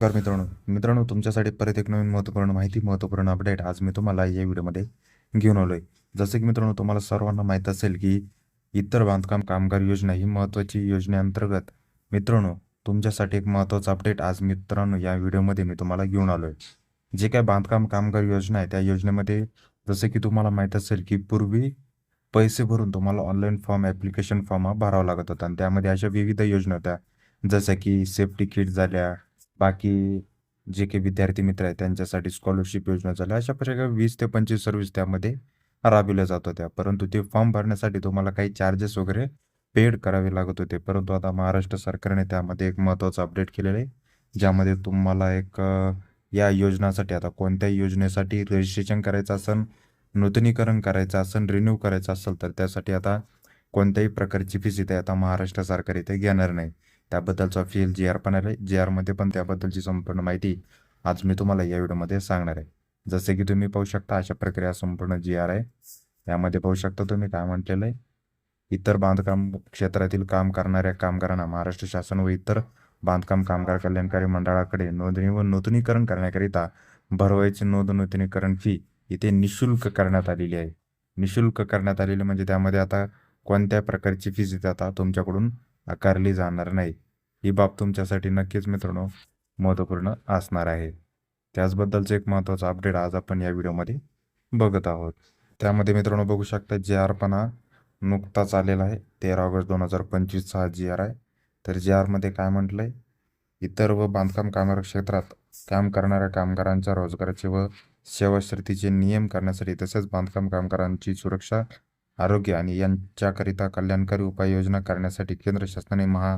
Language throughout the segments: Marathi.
नमस्कार मित्रांनो. मित्रांनो तुमच्यासाठी परत एक नवीन महत्त्वपूर्ण माहिती महत्त्वपूर्ण अपडेट आज मी तुम्हाला या व्हिडिओमध्ये घेऊन आलो आहे जसं की मित्रांनो तुम्हाला सर्वांना माहीत असेल की इतर बांधकाम कामगार योजना ही महत्त्वाची योजनेअंतर्गत मित्रांनो तुमच्यासाठी एक महत्त्वाचं अपडेट आज मित्रांनो या व्हिडिओमध्ये मी तुम्हाला घेऊन आलो आहे जे काय बांधकाम कामगार योजना आहे त्या योजनेमध्ये जसं की तुम्हाला माहीत असेल की पूर्वी पैसे भरून तुम्हाला ऑनलाईन फॉर्म ॲप्लिकेशन फॉर्म हा भरावा लागत होता. आणि त्यामध्ये अशा विविध योजना होत्या. जसं की सेफ्टी किट झाल्या बाकी जे काही विद्यार्थी मित्र आहेत त्यांच्यासाठी स्कॉलरशिप योजना झाल्या. अशा प्रकारे वीस ते पंचवीस सर्व्हिस त्यामध्ये राबविल्या जात होत्या. परंतु ते फॉर्म भरण्यासाठी तुम्हाला काही चार्जेस वगैरे पेड करावे लागत होते. परंतु आता महाराष्ट्र सरकारने त्यामध्ये एक महत्त्वाचं अपडेट केलेलं आहे. ज्यामध्ये तुम्हाला एक या योजनासाठी आता कोणत्याही योजनेसाठी रजिस्ट्रेशन करायचं असेल नूतनीकरण करायचं असेल रिन्यू करायचं असेल तर त्यासाठी आता कोणत्याही प्रकारची फीस इथे आता महाराष्ट्र सरकार इथे घेणार नाही. त्याबद्दलचा फील जी आर पण आले जी आरमध्ये पण त्याबद्दलची संपूर्ण माहिती आज मी तुम्हाला या व्हिडिओमध्ये सांगणार आहे. जसे की तुम्ही पाहू शकता अशा प्रक्रिया संपूर्ण जी आर आहे यामध्ये पाहू शकता तुम्ही काय म्हटलेलं आहे. इतर बांधकाम क्षेत्रातील काम करणाऱ्या कामगारांना महाराष्ट्र शासन व इतर बांधकाम कामगार कल्याणकारी मंडळाकडे नोंदणी व नूतनीकरण करण्याकरिता भरवायची नोंद नूतनीकरण फी इथे निशुल्क करण्यात आलेली आहे. निशुल्क करण्यात आलेली म्हणजे त्यामध्ये आता कोणत्या प्रकारची फीज इथे आता तुमच्याकडून आकारली जाणार नाही. ही बाब तुमच्यासाठी नक्कीच मित्रांनो महत्त्वपूर्ण असणार आहे. त्याचबद्दलचं एक महत्त्वाचं अपडेट आज आपण या व्हिडिओमध्ये बघत आहोत. त्यामध्ये मित्रांनो बघू शकता जे आरपणा नुकताच आलेला आहे. तेरा ऑगस्ट दोन हजार पंचवीसचा हा जी आर आहे. तर जी आरमध्ये काय म्हटलं आहे इतर व बांधकाम कामगार क्षेत्रात काम करणाऱ्या कामगारांच्या रोजगाराचे व सेवाश्रुतीचे नियम करण्यासाठी तसेच बांधकाम कामगारांची सुरक्षा आरोग्य आणि यांच्याकरिता कल्याणकारी उपाययोजना करण्यासाठी केंद्र शासनाने महा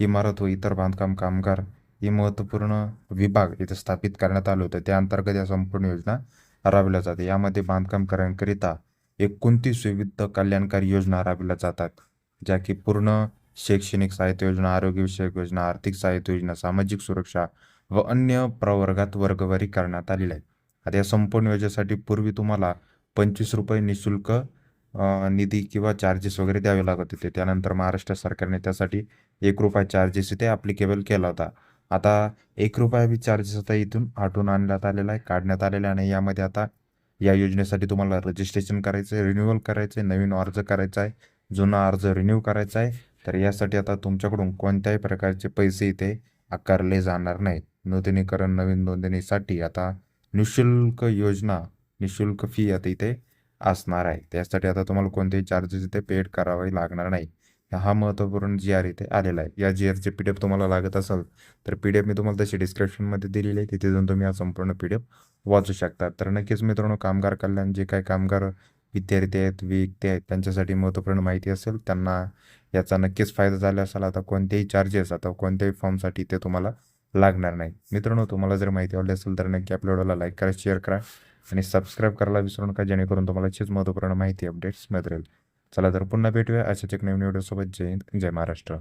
इमारत व इतर बांधकाम कामगार ही महत्त्वपूर्ण विभाग इथे स्थापित करण्यात आलं होतं. त्या अंतर्गत या संपूर्ण योजना राबविल्या जाते यामध्ये बांधकाम करण्याकरिता एकोणतीस विविध कल्याणकारी योजना राबविल्या जातात ज्या की पूर्ण शैक्षणिक साहित्य योजना आरोग्यविषयक योजना आर्थिक साहित्य योजना सामाजिक सुरक्षा व अन्य प्रवर्गात वर्गवारी करण्यात आलेली आहे आता या संपूर्ण योजनेसाठी पूर्वी तुम्हाला पंचवीस रुपये निशुल्क निधी किंवा चार्जेस वगैरे द्यावे लागत होते. त्यानंतर महाराष्ट्र सरकारने त्यासाठी एक रुपया चार्जेस इथे ॲप्लिकेबल केला होता. आता एक रुपया बी चार्जेस आता इथून हटवून आणण्यात आलेला आहे काढण्यात आलेला आहे आणि यामध्ये आता या योजनेसाठी तुम्हाला रजिस्ट्रेशन करायचं आहे रिन्युअल करायचं आहे नवीन अर्ज करायचा आहे जुना अर्ज रिन्यू करायचा आहे. तर यासाठी आता तुमच्याकडून कोणत्याही प्रकारचे पैसे इथे आकारले जाणार नाहीत. नूतनीकरण नवीन नोंदणीसाठी आता निशुल्क योजना निशुल्क फी आता इथे असणार आहे. त्यासाठी आता तुम्हाला कोणतेही चार्जेस इथे पेड करावे लागणार नाही. हा महत्त्वपूर्ण जी आर इथे आलेला आहे. या जी आरचे पी डी एफ तुम्हाला लागत असेल तर पी डी एफ मी तुम्हाला तशी डिस्क्रिप्शनमध्ये दिलेली आहे. तिथे जाऊन तुम्ही हा संपूर्ण पी डी एफ वाचू शकता. तर नक्कीच मित्रांनो कामगार कल्याण जे काही कामगार विद्यार्थी आहेत व्यक्ती आहेत त्यांच्यासाठी महत्त्वपूर्ण माहिती असेल त्यांना याचा नक्कीच फायदा झाला असेल. आता कोणतेही चार्जेस आता कोणत्याही फॉर्मसाठी ते तुम्हाला लागणार नाही. मित्रांनो तुम्हाला जर माहिती आवडली असेल तर नक्की आपल्या व्हिडिओला लाईक करा शेअर करा. आणि सबस्क्राईब करायला विसरू नका जेणेकरून तुम्हाला अशीच महत्त्वपूर्ण माहिती अपडेट्स मिळत राहील चला तर पुन्हा भेटूया अशाच एक नवीन व्हिडिओसोबत जय हिंद जय महाराष्ट्र.